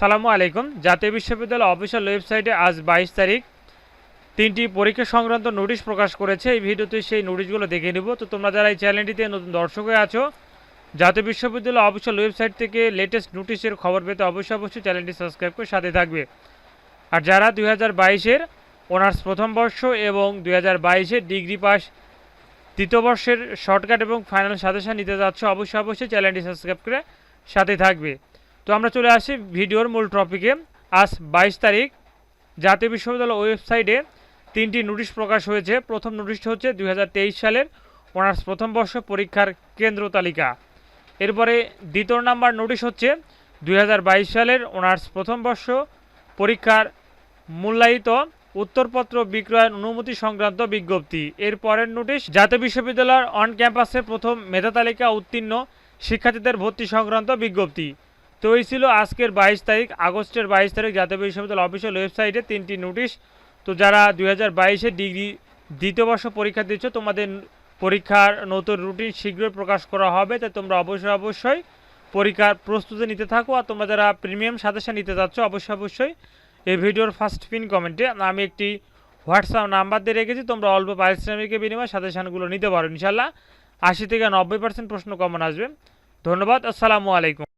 আসসালামু আলাইকুম। জাতীয় বিশ্ববিদ্যালয় অফিসিয়াল ওয়েবসাইটে আজ বাইশ তারিখ তিনটি পরীক্ষা সংক্রান্ত নোটিশ প্রকাশ করেছে। এই ভিডিওতে সেই নোটিশগুলো দেখে নিব। তো তোমরা যারা এই চ্যানেলটিতে নতুন দর্শক হয়ে আছো, জাতীয় বিশ্ববিদ্যালয় অফিসিয়াল ওয়েবসাইট থেকে লেটেস্ট নোটিশের খবর পেতে অবশ্যই অবশ্যই চ্যানেলটি সাবস্ক্রাইব করে সাথে থাকবে। আর যারা দুই হাজার বাইশের অনার্স প্রথম বর্ষ এবং দুই হাজার বাইশের ডিগ্রি পাস তৃতীয় বর্ষের শর্টকাট এবং ফাইনাল সাজেশন নিতে যাচ্ছ, অবশ্যই অবশ্যই চ্যানেলটি সাবস্ক্রাইব করে সাথে থাকবে। তো আমরা চলে আসি ভিডিওর মূল টপিকে আজ বাইশ তারিখ, জাতীয় বিশ্ববিদ্যালয় ওয়েবসাইটে তিনটি নোটিশ প্রকাশ হয়েছে। প্রথম নোটিশটি হচ্ছে দুই হাজার তেইশ সালের অনার্স প্রথম বর্ষ পরীক্ষার কেন্দ্র তালিকা। এরপরে দ্বিতীয় নাম্বার নোটিশ হচ্ছে দুই হাজার বাইশ সালের অনার্স প্রথম বর্ষ পরীক্ষার মূল্যায়িত উত্তরপত্র বিক্রয়ের অনুমতি সংক্রান্ত বিজ্ঞপ্তি। এর পরের নোটিশ, জাতীয় বিশ্ববিদ্যালয়ের অন ক্যাম্পাসের প্রথম মেধা তালিকা উত্তীর্ণ শিক্ষার্থীদের ভর্তি সংক্রান্ত বিজ্ঞপ্তি। তো এই ছিল আজকের বাইশ তারিখ, আগস্টের বাইশ তারিখ জাতীয় বিশ্ববিদ্যালয় অফিসিয়াল ওয়েবসাইটে তিনটি নোটিশ তো যারা দুই হাজার বাইশে ডিগ্রি দ্বিতীয় বর্ষ পরীক্ষা দিচ্ছ, তোমাদের পরীক্ষার নতুন রুটিন শীঘ্রই প্রকাশ করা হবে, তাই তোমরা অবশ্যই অবশ্যই পরীক্ষার প্রস্তুতি নিতে থাকো। আর তোমরা যারা প্রিমিয়াম সাজেশন নিতে চাচ্ছ অবশ্যই অবশ্যই এই ভিডিওর ফার্স্ট পিন কমেন্টে আমি একটি হোয়াটসঅ্যাপ নাম্বার দিয়ে রেখেছি, তোমরা অল্প পারিশ্রমিকের বিনিময়ে সাজেশনগুলো নিতে পারো ইনশাল্লাহ আশি থেকে নব্বই পার্সেন্ট প্রশ্ন কমন আসবে। ধন্যবাদ, আসসালামু আলাইকুম।